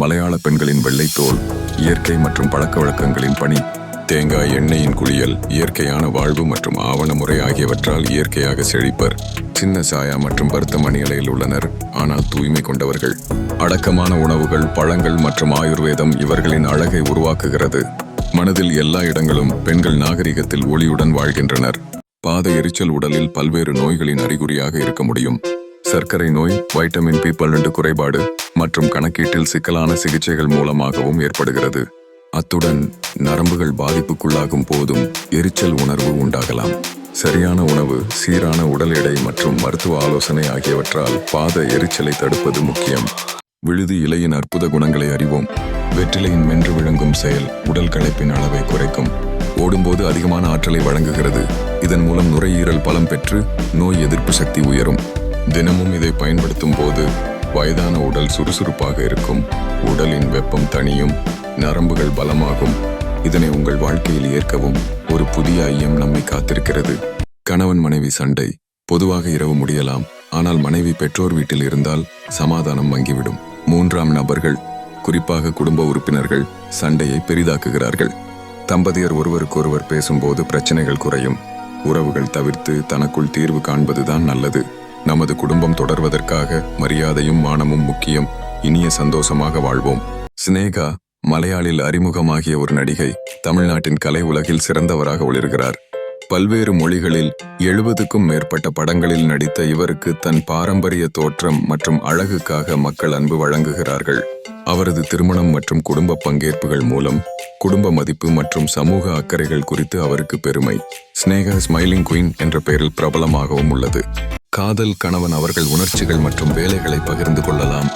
மலையாள பெண்களின் வெள்ளைத்தோல் இயற்கை மற்றும் பழக்க வழக்கங்களின் பணி தேங்காய் எண்ணெயின் குளியல் இயற்கையான வாழ்வு மற்றும் ஆவண முறை ஆகியவற்றால் இயற்கையாக செழிப்பர். சின்ன சாயா மற்றும் பருத்தமணி நிலையில் உள்ளனர். ஆனால் தூய்மை கொண்டவர்கள். அடக்கமான உணவுகள் பழங்கள் மற்றும் ஆயுர்வேதம் இவர்களின் அழகை உருவாக்குகிறது. மனதில் எல்லா இடங்களும் பெண்கள் நாகரிகத்தில் ஒளியுடன் வாழ்கின்றனர். பாத எரிச்சல் உடலில் பல்வேறு நோய்களின் அறிகுறியாக இருக்க முடியும். சர்க்கரை நோய் வைட்டமின் பி பன்னெண்டு குறைபாடு மற்றும் கணக்கீட்டில் சிக்கலான சிகிச்சைகள் மூலமாகவும் ஏற்படுகிறது. அத்துடன் நரம்புகள் பாதிப்புக்குள்ளாகும் போதும் எரிச்சல் உணர்வு உண்டாகலாம். சரியான உணவு சீரான உடல் எடை மற்றும் மருத்துவ ஆலோசனை ஆகியவற்றால் பாத எரிச்சலை தடுப்பது முக்கியம். விழுது இலையின் அற்புத குணங்களை அறிவோம். வெற்றிலையின் மென்று விழுங்கும் செயல் உடல் களைப்பின் அளவை குறைக்கும். ஓடும்போது அதிகமான ஆற்றலை வழங்குகிறது. இதன் மூலம் நுரையீரல் பலம் பெற்று நோய் எதிர்ப்பு சக்தி உயரும். தினமும் இதை பயன்படுத்தும் போது வயதான உடல் சுறுசுறுப்பாக இருக்கும். உடலின் வெப்பம் தணியும். நரம்புகள் பலமாகும். இதனை உங்கள் வாழ்க்கையில் ஏற்கவும் ஒரு புதிய ஐயம் நம்மை காத்திருக்கிறது. கணவன் மனைவி சண்டை. பொதுவாக இரவு முடியலாம். ஆனால் மனைவி பெற்றோர் வீட்டில் இருந்தால் சமாதானம் மங்கிவிடும். மூன்றாம் நபர்கள் குறிப்பாக குடும்ப உறுப்பினர்கள் சண்டையை பெரிதாக்குகிறார்கள். தம்பதியர் ஒருவருக்கொருவர் பேசும்போது பிரச்சனைகள் குறையும். உறவுகள் தவிர்த்து தனக்குள் தீர்வு காண்பதுதான் நல்லது. நமது குடும்பம் தொடர்வதற்காக மரியாதையும் மானமும் முக்கியம். இனிய சந்தோஷமாக வாழ்வோம். சினேகா மலையாளில் அறிமுகமாகிய ஒரு நடிகை தமிழ்நாட்டின் கலை உலகில் சிறந்தவராக ஒளிர்கிறார். பல்வேறு மொழிகளில் எழுபதுக்கும் மேற்பட்ட படங்களில் நடித்த இவருக்கு தன் பாரம்பரிய தோற்றம் மற்றும் அழகுக்காக மக்கள் அன்பு வழங்குகிறார்கள். அவரது திருமணம் மற்றும் குடும்ப பங்கேற்புகள் மூலம் குடும்ப மதிப்பு மற்றும் சமூக அக்கறைகள் குறித்து அவருக்கு பெருமை. ஸ்னேகா ஸ்மைலிங் குயின் என்ற பெயரில் பிரபலமாகவும் உள்ளது. காதல் கணவன் அவர்கள் உணர்ச்சிகள் மற்றும் வேலைகளை பகிர்ந்து கொள்ளலாம்.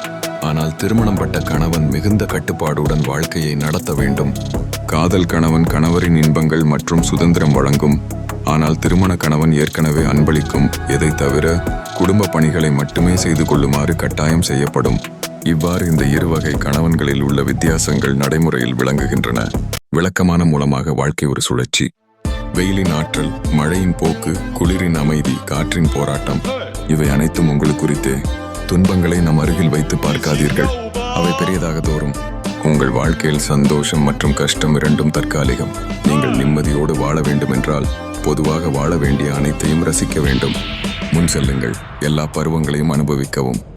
ஆனால் திருமணம் பட்ட கணவன் மிகுந்த கட்டுப்பாடுடன் வாழ்க்கையை நடத்த வேண்டும். காதல் கணவன் கணவரின் இன்பங்கள் மற்றும் சுதந்திரம் வழங்கும். ஆனால் திருமண கணவன் ஏற்கனவே அன்பளிக்கும். எதை தவிர குடும்ப பணிகளை மட்டுமே செய்து கொள்ளுமாறு கட்டாயம் செய்யப்படும். இவ்வாறு இந்த இரு வகை கணவன்களில் உள்ள வித்தியாசங்கள் நடைமுறையில் விளங்குகின்றன. விளக்கமான மூலமாக வாழ்க்கை ஒரு சுழற்சி. வெயிலின் ஆற்றல் மழையின் போக்கு குளிரின் அமைதி காற்றின் போராட்டம் இவை அனைத்தும் உங்களுக்கு குறித்தே. துன்பங்களை நம் அருகில் வைத்து பார்க்காதீர்கள். அவை பெரியதாக தோறும். உங்கள் வாழ்க்கையில் சந்தோஷம் மற்றும் கஷ்டம் இரண்டும் தற்காலிகம். நீங்கள் நிம்மதியோடு வாழ வேண்டுமென்றால் பொதுவாக வாழ வேண்டிய அனைத்தையும் ரசிக்க வேண்டும். முன் செல்லுங்கள். எல்லா பருவங்களையும் அனுபவிக்கவும்.